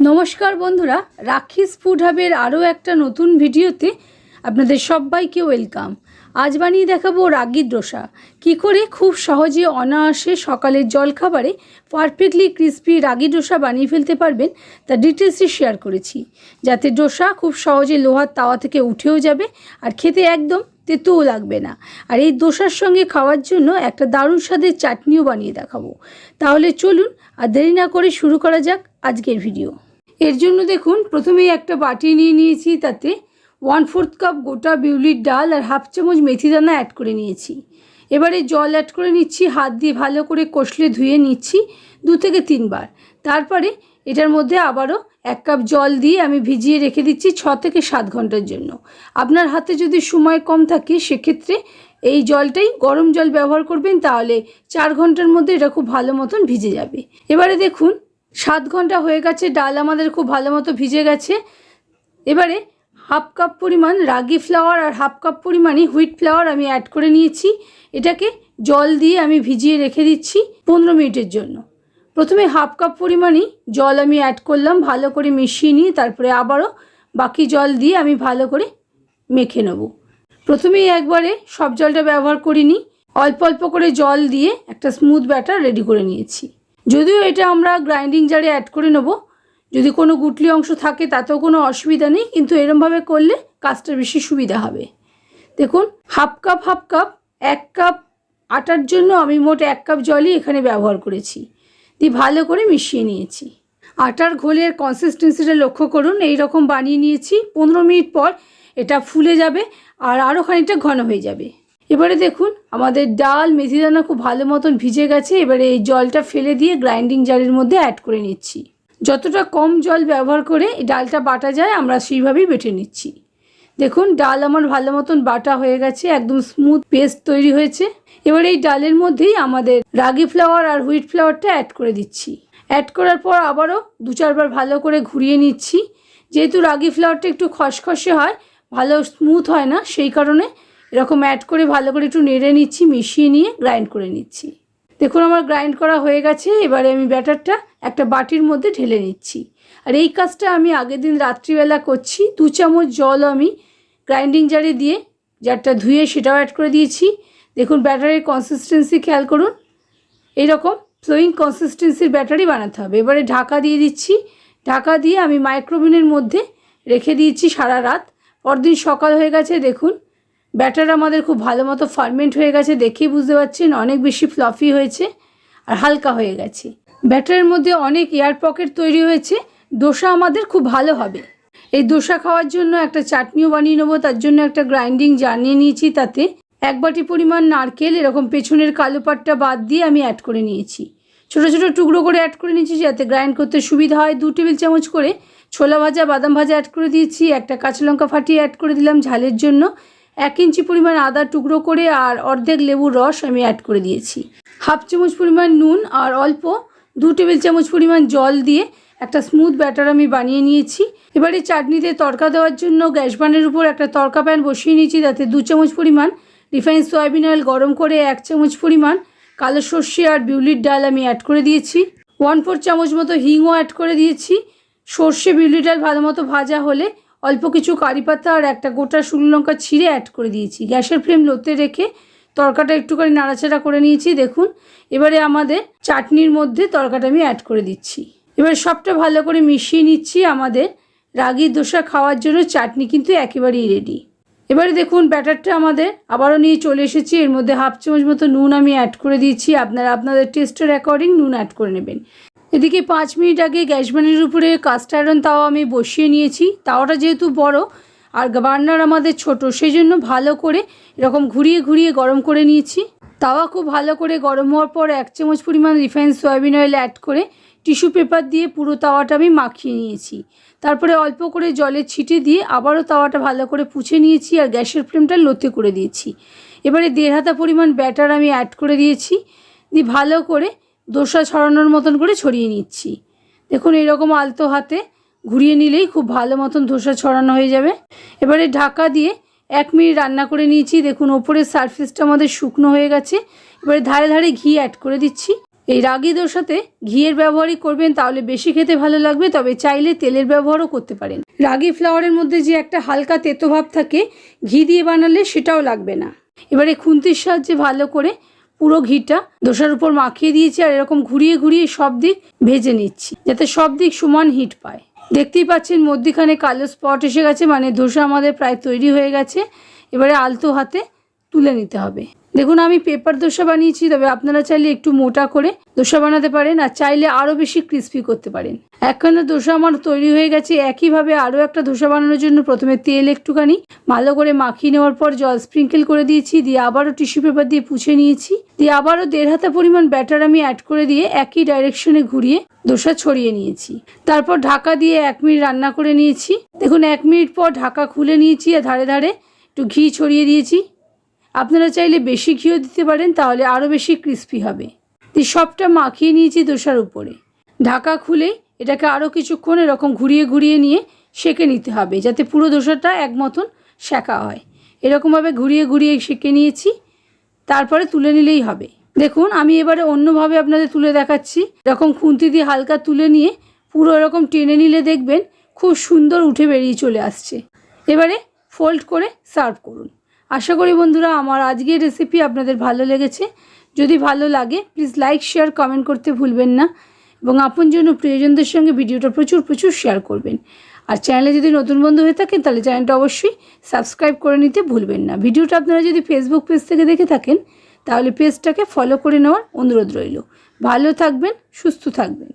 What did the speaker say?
নমস্কার বন্ধুরা রাখিস ফুড হাবের আরও একটা নতুন ভিডিওতে আপনাদের সবাইকে ওয়েলকাম আজ বানিয়ে দেখাবো রাগির ডোসা। কি করে? খুব সহজে অনায়াসে সকালের জলখাবারে পারফেক্টলি ক্রিস্পি রাগি ডোসা বানিয়ে ফেলতে পারবেন, তা ডিটেলসে শেয়ার করেছি। যাতে ডোসা খুব সহজে লোহার তাওয়া থেকে উঠেও যাবে আর খেতে একদম তেতুও লাগবে না। আর এই দোসার সঙ্গে খাওয়ার জন্য একটা দারুণ স্বাদের চাটনিও বানিয়ে দেখাবো। তাহলে চলুন আর দেরি না করে শুরু করা যাক আজকের ভিডিও এর জন্য দেখুন, প্রথমেই একটা বাটি নিয়ে নিয়েছি, তাতে ওয়ান ফোর্থ কাপ গোটা বিউলির ডাল আর হাফ চামচ মেথি দানা অ্যাড করে নিয়েছি। এবারে জল অ্যাড করে নিচ্ছি, হাত দিয়ে ভালো করে কষলে ধুয়ে নিচ্ছি দু থেকে তিনবার। তারপরে এটার মধ্যে আবারও এক কাপ জল দিয়ে আমি ভিজিয়ে রেখে দিচ্ছি ছ থেকে সাত ঘণ্টার জন্য। আপনার হাতে যদি সময় কম থাকে, সেক্ষেত্রে এই জলটাই গরম জল ব্যবহার করবেন, তাহলে চার ঘণ্টার মধ্যে এটা খুব ভালো মতন ভিজে যাবে। এবারে দেখুন সাত ঘণ্টা হয়ে গেছে, ডাল আমাদের খুব ভালো মতো ভিজে গেছে। এবারে হাফ কাপ পরিমাণ রাগি ফ্লাওয়ার আর হাফ কাপ পরিমাণই হুইট ফ্লাওয়ার আমি অ্যাড করে নিয়েছি। এটাকে জল দিয়ে আমি ভিজিয়ে রেখে দিচ্ছি পনেরো মিনিটের জন্য। প্রথমে হাফ কাপ পরিমাণই জল আমি অ্যাড করলাম, ভালো করে মিশিয়ে নিয়ে তারপরে আবারও বাকি জল দিয়ে আমি ভালো করে মেখে নেব। প্রথমেই একবারে সব জলটা ব্যবহার করিনি, অল্প অল্প করে জল দিয়ে একটা স্মুথ ব্যাটার রেডি করে নিয়েছি। যদিও এটা আমরা গ্রাইন্ডিং জারে অ্যাড করে নেব। যদি কোনো গুটলি অংশ থাকে, তাতেও কোনো অসুবিধা নেই, কিন্তু এরমভাবে করলে কাজটা বেশি সুবিধা হবে। দেখুন হাফ কাপ হাফ কাপ এক কাপ আটার জন্য আমি মোট এক কাপ জলই এখানে ব্যবহার করেছি। দিয়ে ভালো করে মিশিয়ে নিয়েছি। আটার ঘোলের কনসিস্টেন্সিটা লক্ষ্য করুন, এই রকম বানিয়ে নিয়েছি। পনেরো মিনিট পর এটা ফুলে যাবে আর আরও খানিকটা ঘন হয়ে যাবে। এবারে দেখুন, আমাদের ডাল মেথিদানা খুব ভালো মতন ভিজে গেছে, এবারে এই জলটা ফেলে দিয়ে গ্রাইন্ডিং জারের মধ্যে অ্যাড করে নিচ্ছি। যতটা কম জল ব্যবহার করে এই ডালটা বাটা যায়, আমরা সেইভাবেই বেটে নিচ্ছি। দেখুন, ডাল আমার ভালো মতন বাটা হয়ে গেছে, একদম স্মুথ পেস্ট তৈরি হয়েছে। এবার এই ডালের মধ্যেই আমাদের রাগি ফ্লাওয়ার আর হুইট ফ্লাওয়ারটা অ্যাড করে দিচ্ছি। অ্যাড করার পর আবারও দু চারবার ভালো করে ঘুরিয়ে নিচ্ছি। যেহেতু রাগি ফ্লাওয়ারটা একটু খসখসে হয়, ভালো স্মুথ হয় না, সেই কারণে এরকম অ্যাড করে ভালো করে একটু নেড়ে নিচ্ছি, মিশিয়ে নিয়ে গ্রাইন্ড করে নিচ্ছি। দেখুন আমার গ্রাইন্ড করা হয়ে গেছে, এবারে আমি ব্যাটারটা একটা বাটির মধ্যে ঢেলে নিচ্ছি। আর এই কাজটা আমি আগের দিন রাত্রিবেলা করছি, দু চামচ জল আমি গ্রাইন্ডিং জারে দিয়ে জারটা ধুয়ে সেটাও অ্যাড করে দিয়েছি। দেখুন ব্যাটারের কনসিস্টেন্সি খেয়াল করুন, এইরকম ফ্লোয়িং কনসিস্টেন্সির ব্যাটারি বানাতে হবে। এবারে ঢাকা দিয়ে দিচ্ছি, ঢাকা দিয়ে আমি মাইক্রোওভেনের মধ্যে রেখে দিয়েছি সারা রাত। পরদিন সকাল হয়ে গেছে, দেখুন ব্যাটার আমাদের খুব ভালো মতো ফার্মেন্ট হয়ে গেছে দেখেই বুঝতে পারছেন, অনেক বেশি ফ্লফি হয়েছে আর হালকা হয়ে গেছে। ব্যাটারের মধ্যে অনেক এয়ার পকেট তৈরি হয়েছে, দোসা আমাদের খুব ভালো হবে। এই দোসা খাওয়ার জন্য একটা চাটনিও বানিয়ে নেব, তার জন্য একটা গ্রাইন্ডিং জানিয়ে নিয়েছি তাতে। এক বাটি পরিমাণ নারকেল, এরকম পেছনের কালো পাটটা বাদ দিয়ে আমি অ্যাড করে নিয়েছি। ছোটো ছোটো টুকরো করে অ্যাড করে নিয়েছি যাতে গ্রাইন্ড করতে সুবিধা হয়। দু টেবিল চামচ করে ছোলা ভাজা, বাদাম ভাজা অ্যাড করে দিয়েছি, একটা কাঁচা লঙ্কা ফাটিয়ে অ্যাড করে দিলাম ঝালের জন্য। এক ইঞ্চি পরিমাণ আদা টুকরো করে আর অর্ধেক লেবুর রস আমি অ্যাড করে দিয়েছি। হাফ চামচ পরিমাণ নুন আর অল্প দু টেবিল চামচ পরিমাণ জল দিয়ে একটা স্মুথ ব্যাটার আমি বানিয়ে নিয়েছি। এবারে চাটনিতে তড়কা দেওয়ার জন্য গ্যাস বানের উপর একটা তড়কা প্যান বসিয়ে নিয়েছি তাতে দু চামচ পরিমাণ রিফাইন সয়াবিন অয়েল গরম করে এক চামচ পরিমাণ কালো সর্ষে আর বিউলির ডাল আমি অ্যাড করে দিয়েছি। ওয়ান ফোর চামচ মতো হিংও অ্যাড করে দিয়েছি। সর্ষে বিউলির ডাল ভালো মতো ভাজা হলে অল্প কিছু কারি পাতা আর একটা গোটা শুকনো লঙ্কা ছিঁড়ে অ্যাড করে দিয়েছি। গ্যাসের ফ্লেম লোতে রেখে তরকাটা একটুখানি নাড়াচাড়া করে নিয়েছি, দেখুন। এবারে আমাদের চাটনির মধ্যে তরকাটা আমি অ্যাড করে দিচ্ছি। এবার সবটা ভালো করে মিশিয়ে নিচ্ছি আমাদের রাগি দোসা খাওয়ার জন্য, চাটনি কিন্তু একেবারেই রেডি এবারে দেখুন, ব্যাটারটা আমাদের আবারও নিয়ে চলে এসেছি। এর মধ্যে হাফ চামচ মতো নুন আমি অ্যাড করে দিয়েছি। আপনারা আপনাদের টেস্টের অ্যাকর্ডিং নুন অ্যাড করে নেবেন। এদিকে পাঁচ মিনিট আগে গ্যাস বানের উপরে কাস্ট আয়রন তাওয়া আমি বসিয়ে নিয়েছি। তাওয়াটা যেহেতু বড়, আর বার্নার আমাদের ছোট সেই জন্য ভালো করে এরকম ঘুরিয়ে ঘুরিয়ে গরম করে নিয়েছি। তাওয়া খুব ভালো করে গরম হওয়ার পর এক চামচ পরিমাণ রিফাইন সয়াবিন অয়েল অ্যাড করে টিস্যু পেপার দিয়ে পুরো তাওয়াটা আমি মাখিয়ে নিয়েছি। তারপরে অল্প করে জলে ছিটে দিয়ে আবারও তাওয়াটা ভালো করে পুছে নিয়েছি আর গ্যাসের ফ্লেমটা লোতে করে দিয়েছি। এবারে দেড় হাতা পরিমাণ ব্যাটার আমি অ্যাড করে দিয়েছি। দিয়ে ভালো করে দোসা ছড়ানোর মতন করে ছড়িয়ে নিচ্ছি। দেখুন, এরকম আলতো হাতে ঘুরিয়ে নিলেই খুব ভালো মতন ধোসা ছড়ানো হয়ে যাবে। এবারে ঢাকা দিয়ে এক মিনিট রান্না করে নিয়েছি। দেখুন, ওপরের সারফেসটা আমাদের শুকনো হয়ে গেছে। এবারে ধারে ধারে ঘি অ্যাড করে দিচ্ছি। এই রাগি দোসাতে ঘিয়ের ব্যবহারই করবেন, তাহলে বেশি খেতে ভালো লাগবে, তবে চাইলে তেলের ব্যবহারও করতে পারেন। রাগি ফ্লাওয়ারের মধ্যে যে একটা হালকা তেতো ভাব থাকে, ঘি দিয়ে বানালে সেটাও লাগবে না। এবারে খুন্তির সাহায্যে ভালো করে পুরো ঘিটা দোসার উপর মাখিয়ে দিয়েছি আর এরকম ঘুরিয়ে ঘুরিয়ে সব দিক ভেজে নিচ্ছি, যাতে সব দিক সমান হিট পায়। দেখতেই পাচ্ছেন মধ্যিখানে কালো স্পট এসে গেছে মানে ধোসা আমাদের প্রায় তৈরি হয়ে গেছে। এবারে আলতো হাতে তুলে নিতে হবে। দেখুন, আমি পেপার দোসা বানিয়েছি, তবে আপনারা চাইলে একটু মোটা করে দোসা বানাতে পারেন আর চাইলে আরও বেশি ক্রিস্পি করতে পারেন। একখানা দোসা আমার তৈরি হয়ে গেছে, একইভাবে আরও একটা দোসা বানানোর জন্য প্রথমে তেল একটুখানি, ভালো করে মাখিয়ে নেওয়ার পর জল স্প্রিঙ্কেল করে দিয়েছি, দিয়ে আবারও টিস্যু পেপার দিয়ে পুছে নিয়েছি, দিয়ে আবারও দেড় হাতা পরিমাণ ব্যাটার আমি অ্যাড করে দিয়ে একই ডাইরেকশনে ঘুরিয়ে দোসা ছড়িয়ে নিয়েছি। তারপর ঢাকা দিয়ে এক মিনিট রান্না করে নিয়েছি। দেখুন, এক মিনিট পর ঢাকা খুলে নিয়েছি আর ধারে ধারে একটু ঘি ছড়িয়ে দিয়েছি। আপনারা চাইলে বেশি ঘিও দিতে পারেন, তাহলে আরও বেশি ক্রিস্পি হবে। দিয়ে সবটা মাখিয়ে নিয়েছি দোসার উপরে। ঢাকা খুলে এটাকে আরও কিছুক্ষণ এরকম ঘুরিয়ে ঘুরিয়ে নিয়ে সেঁকে নিতে হবে, যাতে পুরো দোসাটা এক মতন সেঁকা হয়। এরকমভাবে ঘুরিয়ে ঘুরিয়ে সেঁকে নিয়েছি, তারপরে তুলে নিলেই হবে। দেখুন, আমি এবারে অন্যভাবে আপনাদের তুলে দেখাচ্ছি। এরকম খুন্তি দিয়ে হালকা তুলে নিয়ে পুরো এরকম টেনে নিলে দেখবেন খুব সুন্দর উঠে বেরিয়ে চলে আসছে। এবারে ফোল্ড করে সার্ভ করুন। আশা করি বন্ধুরা আমার আজকের রেসিপি আপনাদের ভালো লেগেছে। যদি ভালো লাগে প্লিজ লাইক শেয়ার কমেন্ট করতে ভুলবেন না এবং আপনজন ও প্রিয়জনদের সঙ্গে ভিডিওটা প্রচুর প্রচুর শেয়ার করবেন। আর চ্যানেলে যদি নতুন বন্ধু হয়ে থাকেন, তাহলে চ্যানেলটা অবশ্যই সাবস্ক্রাইব করে নিতে ভুলবেন না। ভিডিওটা আপনারা যদি ফেসবুক পেজ থেকে দেখে থাকেন, তাহলে পেজটাকে ফলো করে নেওয়ার অনুরোধ রইল। ভালো থাকবেন, সুস্থ থাকবেন।